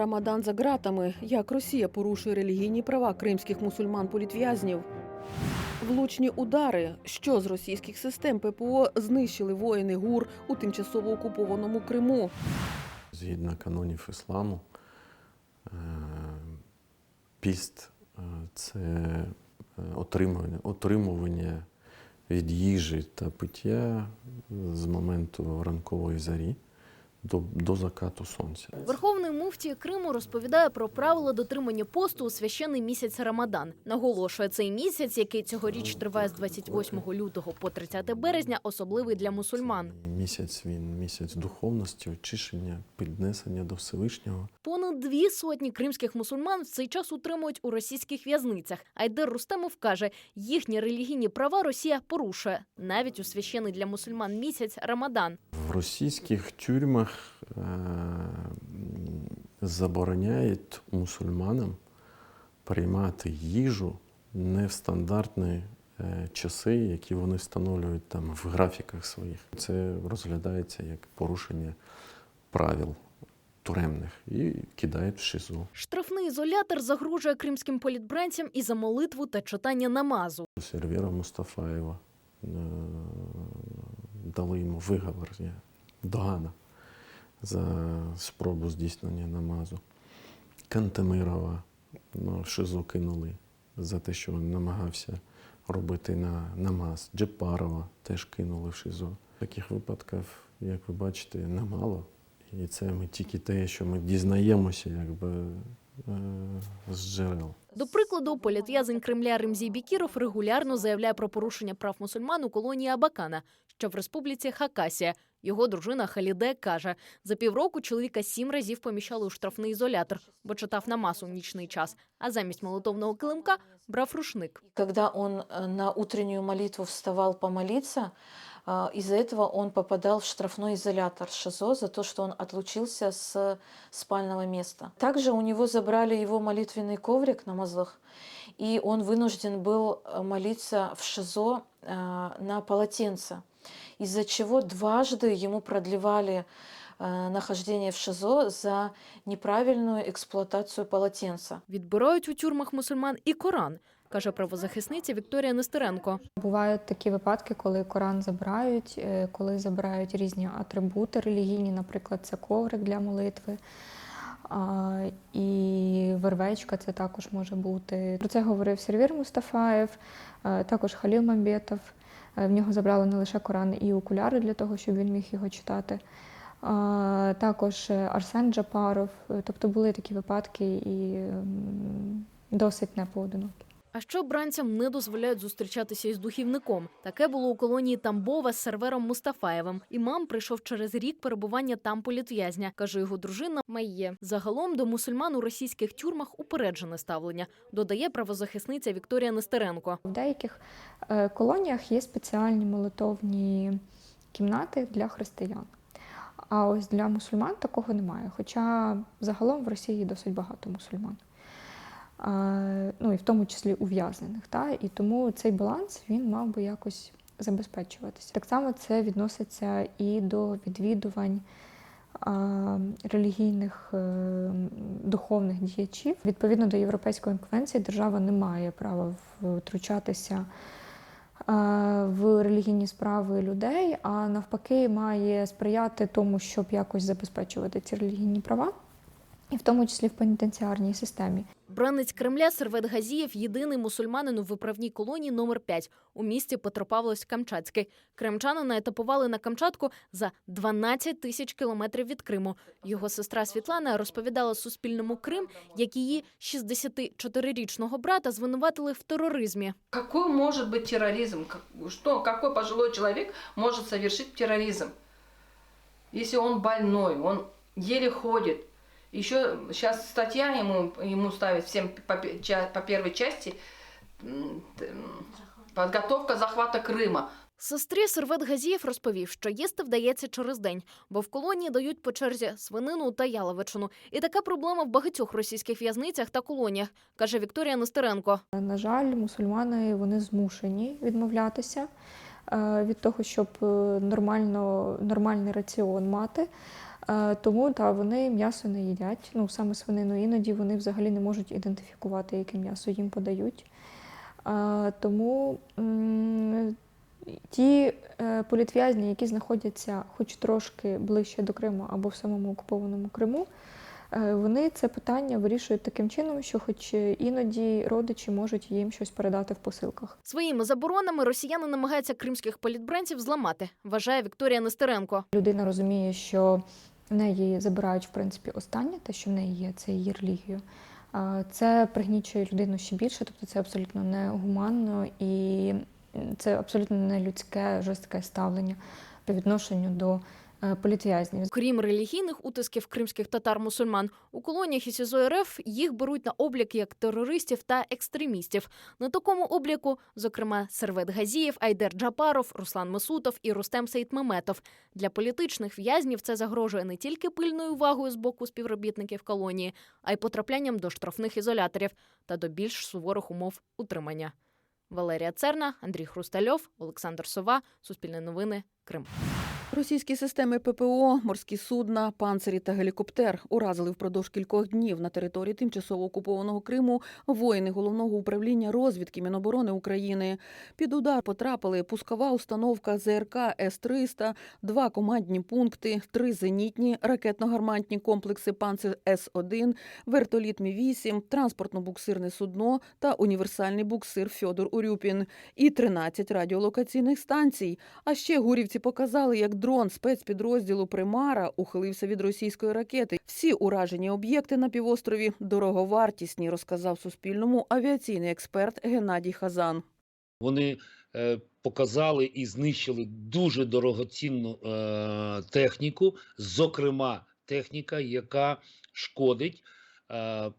Рамадан за ґратами. Як Росія порушує релігійні права кримських мусульман-політв'язнів. Влучні удари, що з російських систем ППО знищили воїни ГУР у тимчасово окупованому Криму. Згідно канонів ісламу, е, піст е, це е, отримування, отримування від їжі та пиття з моменту ранкової зарі до, до закату сонця. Верховний муфтій Криму розповідає про правила дотримання посту у священний місяць Рамадан. Наголошує цей місяць, який цьогоріч триває з 28 лютого по 30 березня, особливий для мусульман. Місяць він місяць духовності, очищення, піднесення до Всевишнього. Понад дві сотні кримських мусульман в цей час утримують у російських в'язницях. Айдер Рустемов каже, їхні релігійні права Росія порушує навіть у священний для мусульман місяць Рамадан. В російських тюрмах е, забороняють мусульманам приймати їжу не в стандартні е, часи, які вони встановлюють там в графіках своїх. Це розглядається як порушення правил туремних і кидають в ШИЗО. Штрафний ізолятор загрожує кримським політбранцям і за молитву та читання намазу. Сервіра Мустафаєва е, дали йому виговор догана за спробу здійснення намазу. Кантемирова ну, в ШИЗО кинули за те, що він намагався робити на намаз. Джепарова теж кинули в ШИЗО. Таких випадків, як ви бачите, немало. І це ми тільки те, що ми дізнаємося якби, е, з джерел. До прикладу, політв'язень Кремля Римзій Бікіров регулярно заявляє про порушення прав мусульман у колонії Абакана, що в республіці Хакасія. Його дружина Халіде каже, за півроку чоловіка сім разів поміщали у штрафний ізолятор, бо читав намаз у нічний час, а замість молитовного килимка брав рушник. Когда он э, на утреннюю молитву вставал помолиться, а, из-за этого он попадал в штрафной изолятор ШИЗО за то, что он отлучился с спального места. Также у него забрали его молитвенный коврик на мозлах, и он вынужден был э, молиться в ШИЗО э, на полотенце, из-за чего дважды ему продлевали э, нахождение в ШИЗО за неправильную эксплуатацию полотенца. Відбирають у тюрмах мусульман і Коран, каже правозахисниця Вікторія Нестеренко. Бувають такі випадки, коли Коран забирають, е, коли забирають різні атрибути релігійні, наприклад, це коврик для молитви. А, і вервечка це також може бути. Про це говорив Сервір Мустафаєв, е, також Халіл Мамбетов. Е, В нього забрали не лише Коран і окуляри для того, щоб він міг його читати. А, Також Арсен Джапаров. Тобто були такі випадки і досить непоодинокі. А що бранцям не дозволяють зустрічатися із духівником? Таке було у колонії Тамбова з сервером Мустафаєвим. Імам прийшов через рік перебування там політв'язня, каже його дружина Майє. Загалом до мусульман у російських тюрмах упереджене ставлення, додає правозахисниця Вікторія Нестеренко. В деяких е, колоніях є спеціальні молитовні кімнати для християн. А ось для мусульман такого немає. Хоча загалом в Росії досить багато мусульман. Ну і в тому числі ув'язнених. Та? І тому цей баланс він мав би якось забезпечуватися. Так само це відноситься і до відвідувань релігійних е, духовних діячів. Відповідно до Європейської конвенції, держава не має права втручатися в релігійні справи людей, а навпаки, має сприяти тому, щоб якось забезпечувати ці релігійні права, і в тому числі в пенітенціарній системі. Бранець Кремля Сервет Газієв єдиний мусульманин у виправній колонії номер 5 у місті Петропавловськ-Камчатський. Кримчанина етапували на Камчатку за 12 тисяч кілометрів від Криму. Його сестра Світлана розповідала Суспільному Крим, як її 64-річного брата звинуватили в тероризмі. Какой может быть терроризм? Как- Что, какой пожилой человек может совершить терроризм? Если он больной, он еле ходит. Еще сейчас статья ему, ему ставят всем по, по первой части подготовка захвата Крыма. Сестрі Сервет Газієв розповів, що їсти вдається через день, бо в колонії дають по черзі свинину та яловичину. І така проблема в багатьох російських в'язницях та колоніях, каже Вікторія Нестеренко. На жаль, мусульмани вони змушені відмовлятися від того, щоб е, нормально, нормальний раціон мати. Е, Тому та, вони м'ясо не їдять, ну саме свинину. Іноді вони взагалі не можуть ідентифікувати, яке м'ясо їм подають. Е, Тому ті е, політв'язні, які знаходяться хоч трошки ближче до Криму або в самому окупованому Криму, е, вони це питання вирішують таким чином, що хоч іноді родичі можуть їм щось передати в посилках. Своїми заборонами росіяни намагаються кримських політбранців зламати, вважає Вікторія Нестеренко. Людина розуміє, що в неї забирають в принципі останнє, те, що в неї є, це її релігію. Це пригнічує людину ще більше, тобто це абсолютно негуманно і це абсолютно не людське жорстке ставлення по відношенню до е, політв'язнів. Крім релігійних утисків кримських татар-мусульман, у колоніях і СІЗО РФ їх беруть на облік як терористів та екстремістів. На такому обліку, зокрема, Сервет Газієв, Айдер Джапаров, Руслан Месутов і Рустем Сейтмеметов. Для політичних в'язнів це загрожує не тільки пильною увагою з боку співробітників колонії, а й потраплянням до штрафних ізоляторів та до більш суворих умов утримання. Валерія Церна, Андрій Хрустальов, Олександр Сова, Суспільне новини, Крим. Російські системи ППО, морські судна, панцирі та гелікоптер уразили впродовж кількох днів на території тимчасово окупованого Криму воїни головного управління розвідки Міноборони України. Під удар потрапили пускова установка ЗРК С-300, два командні пункти, три зенітні ракетно-гармантні комплекси «Панцир С-1», вертоліт Мі-8, транспортно-буксирне судно та універсальний буксир Фьодор Урюпін і 13 радіолокаційних станцій. А ще гурівці показали, як дрон спецпідрозділу Примара ухилився від російської ракети. Всі уражені об'єкти на півострові дороговартісні, розказав Суспільному авіаційний експерт Геннадій Хазан. Вони е, показали і знищили дуже дорогоцінну е, техніку, зокрема техніка, яка шкодить е,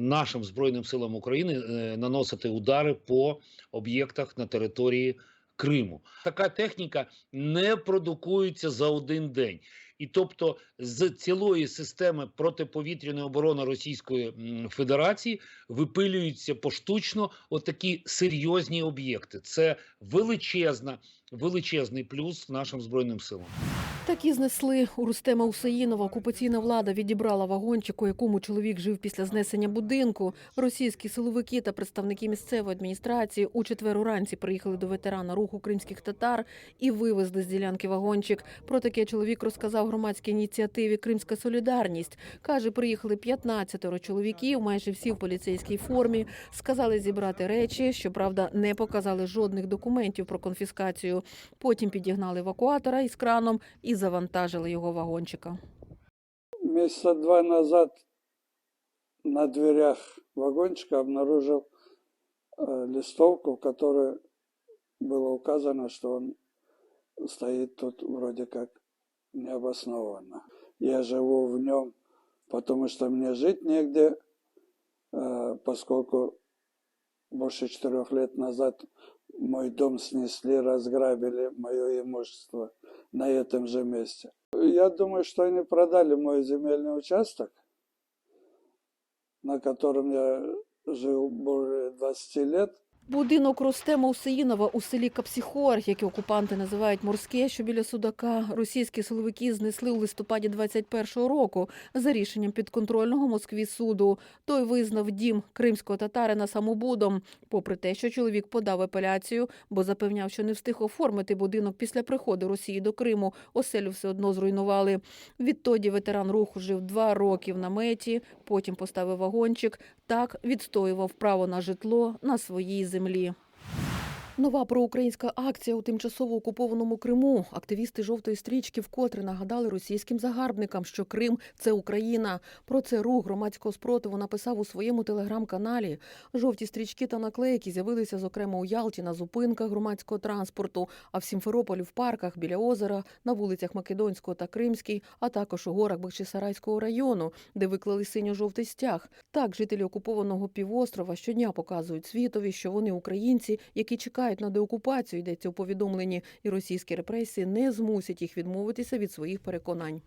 нашим збройним силам України наносити удари по об'єктах на території Криму. Така техніка не продукується за один день. І тобто з цілої системи протиповітряної оборони Російської Федерації випилюються поштучно отакі серйозні об'єкти. Це величезна, величезний плюс нашим збройним силам. Так і знесли у Рустема Усаїнова. Окупаційна влада відібрала вагончик, у якому чоловік жив після знесення будинку. Російські силовики та представники місцевої адміністрації у четвер уранці приїхали до ветерана руху кримських татар і вивезли з ділянки вагончик. Про таке чоловік розказав громадській ініціативі Кримська Солідарність. Каже, приїхали 15 чоловіків, майже всі в поліцейській формі. Сказали зібрати речі. Щоправда, не показали жодних документів про конфіскацію. Потім підігнали евакуатора із краном і завантажили його вагончика. Месяца два назад на дверях вагончика обнаружил э, листовку, в которой было указано, что он стоит тут вроде как необоснованно. Я живу в нем, потому что мне жить негде, э, поскольку больше четырех лет назад мой дом снесли, разграбили мое имущество на этом же месте. Я думаю, что они продали мой земельный участок, на котором я жил более 20 лет. Будинок Рустема Усеїнова у селі Капсіхор, який окупанти називають морське, що біля Судака, російські силовики знесли у листопаді 21-го року за рішенням підконтрольного Москві суду. Той визнав дім кримського татарина самобудом, попри те, що чоловік подав апеляцію, бо запевняв, що не встиг оформити будинок після приходу Росії до Криму. Оселю все одно зруйнували. Відтоді ветеран руху жив два роки в наметі, потім поставив вагончик. Так відстоював право на житло на своїй землі. Нова проукраїнська акція у тимчасово окупованому Криму. Активісти жовтої стрічки вкотре нагадали російським загарбникам, що Крим це Україна. Про це рух громадського спротиву написав у своєму телеграм-каналі. Жовті стрічки та наклейки з'явилися зокрема у Ялті на зупинках громадського транспорту, а в Сімферополі в парках біля озера, на вулицях Македонського та Кримській, а також у горах Бахчисарайського району, де виклали синьо-жовтий стяг. Так жителі окупованого півострова щодня показують світові, що вони українці, які чекають на деокупацію, йдеться у повідомленні, і російські репресії не змусять їх відмовитися від своїх переконань.